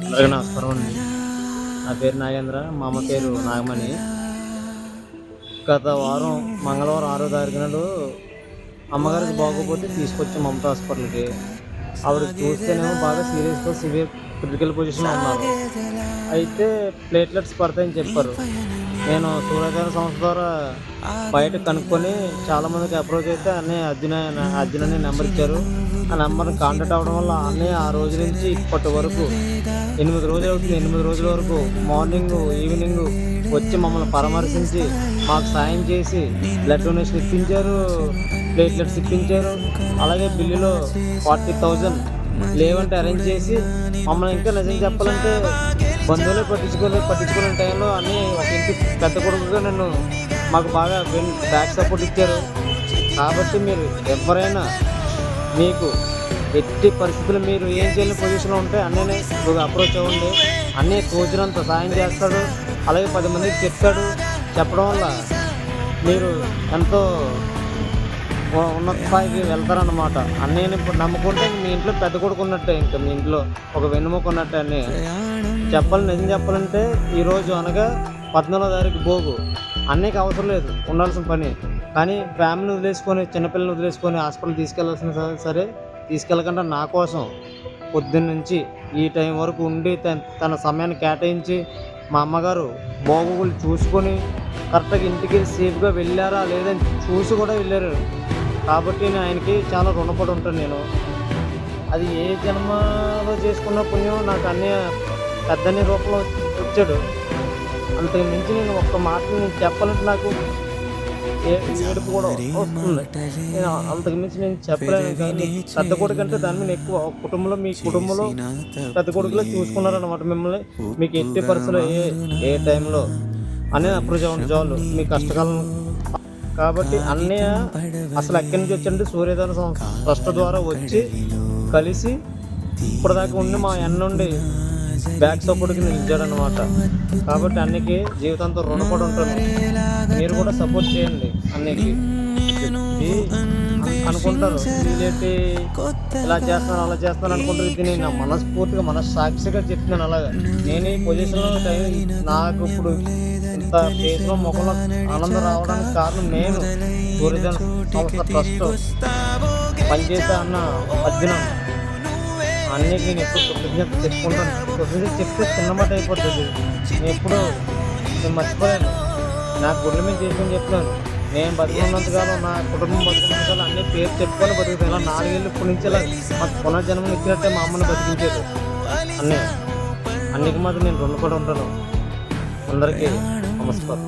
అందరికీ నమస్కారం అండి నా పేరు నాగేంద్ర మా అమ్మ పేరు నాగమణి. గత వారం మంగళవారం ఆరో తారీఖు నాడు అమ్మగారికి బాగోకపోతే తీసుకొచ్చి మమతా హాస్పిటల్కి. ఆవిడ చూస్తేనేమో బాగా సీరియస్గా సివియర్ క్రిటికల్ పొజిషన్లో ఉన్నారు. అయితే ప్లేట్లెట్స్ పడతాయని చెప్పారు. నేను సూర్యకార సంస్థ ద్వారా బయట కనుక్కొని చాలామందికి అప్రోచ్ అయితే అన్నయ్య అర్జున అర్జున్ అనే నెంబర్ ఇచ్చారు. ఆ నెంబర్ని కాంటాక్ట్ అవ్వడం వల్ల అన్నయ్య ఆ రోజు నుంచి ఇప్పటి వరకు ఎనిమిది రోజులు అవుతుంది. ఎనిమిది రోజుల వరకు మార్నింగ్ ఈవినింగ్ వచ్చి మమ్మల్ని పరామర్శించి మాకు సాయం చేసి బ్లడ్ డొనేషన్ ఇప్పించారు. ప్లేట్లెట్స్ ఇప్పించారు. అలాగే బిల్లులో ఫార్టీ థౌజండ్ లేవంటే అరేంజ్ చేసి మమ్మల్ని ఇంకా నిజం చెప్పాలంటే బంధువులే పట్టించుకోలే పట్టించుకునే టైంలో అన్నీ ఒక ఇంటి పెద్ద కొడుకుగా నన్ను మాకు బాగా బ్యాక్ సపోర్ట్ ఇచ్చారు. కాబట్టి మీరు ఎవరైనా మీకు ఎట్టి పరిస్థితులు మీరు ఏం చేయని పొజిషన్లో ఉంటే అన్నయ్యనే అప్రోచ్ అవ్వండి. అన్నీ తోచినంత సాయం చేస్తాడు అలాగే పది మందికి చెప్తాడు. చెప్పడం వల్ల మీరు ఎంతో ఉన్నత స్థాయికి వెళ్తారన్నమాట. అన్నయ్యని ఇప్పుడు నమ్ముకుంటే మీ ఇంట్లో పెద్ద కొడుకు ఉన్నట్టే ఇంకా మీ ఇంట్లో ఒక వెన్నుముక ఉన్నట్టే అన్నయ్య చెప్పాలి నిజం చెప్పాలంటే ఈరోజు అనగా పద్నాలుగో తారీఖు భోగు. అన్నయ్యకి అవసరం లేదు ఉండాల్సిన పని. కానీ ఫ్యామిలీని వదిలేసుకొని చిన్నపిల్లని వదిలేసుకొని హాస్పిటల్ తీసుకెళ్ళాల్సిన సరే తీసుకెళ్ళకుండా నా కోసం పొద్దున్న నుంచి ఈ టైం వరకు ఉండి తన తన సమయాన్ని కేటాయించి మా అమ్మగారు బాగోగులు చూసుకొని కరెక్ట్గా ఇంటికి సేఫ్గా వెళ్ళారా లేదని చూసి కూడా వెళ్ళారు. కాబట్టి నేను ఆయనకి చాలా రుణపడి ఉంటాను నేను. అది ఏ జన్మలో చేసుకున్న పుణ్యం నాకు అన్నయ్య పెద్దని రూపంలో వచ్చాడు అంతకు మించి నేను ఒక్క మాట నేను చెప్పాలంటే నాకు ఏడుపు కూడా వస్తుంది. నేను అంతకు మించి నేను చెప్పలేను కానీ పెద్ద కొడుకు అంటే దాని మీద ఎక్కువ కుటుంబంలో మీ కుటుంబంలో పెద్ద కొడుకులో చూసుకున్నారన్నమాట మిమ్మల్ని. మీకు ఎట్టి పరిస్థితుల్లో ఏ ఏ టైంలో? అనే అప్రోచ్ అవ్వండి చాలు. మీ కష్టకాలం కాబట్టి అన్నయ్య అసలు ఎక్కడి నుంచి వచ్చండి సంస్థ ట్రస్ట్ ద్వారా వచ్చి కలిసి ఇప్పటిదాకా ఉండి మా నుండి బ్యాక్ సపోర్ట్కి నిలిచాడనమాట కాబట్టి అన్నకి జీవితంతో రుణపడి ఉంటాను. మీరు కూడా సపోర్ట్ చేయండి అన్నకి అనుకుంటారు. వీళ్ళేంటి ఇలా చేస్తాను అలా చేస్తాను అనుకుంటారు. ఇది నేను మనస్ఫూర్తిగా మనస్సాక్షిగా చెప్తున్నాను అలాగా. నేను ఈ పొజిషన్లో టైం నాకు ఇప్పుడు ఇంత ఫేస్లో ముఖంలో ఆనందం రావడానికి కారణం నేను. సూర్యజన సంస్థ ట్రస్ట్ పనిచేసే అన్న అర్జునం. అన్నిటికీ నేను ఎప్పుడు కృతజ్ఞత చెప్పుకుంటాను. కృతజ్ఞత చెప్తే చిన్నమాట అయిపోతుంది. నేను ఎప్పుడు నేను మర్చిపోయాను నాకు గుడ్ల మీద చేసుకొని చెప్తాను నేను బతుకున్నంతకాలం నా కుటుంబం బతుకున్నంతకాలం అన్ని పేరు చెప్పుకొని బతుకుతాను ఇలా నాలుగేళ్ళు ఇప్పటి నుంచి ఇలా మాకు పునర్జన్మం ఇచ్చినట్టే మా అమ్మని బతికించారు అన్నీ అన్నికి మాత్రం నేను రుణపడి ఉంటాను. అందరికీ నమస్కారం.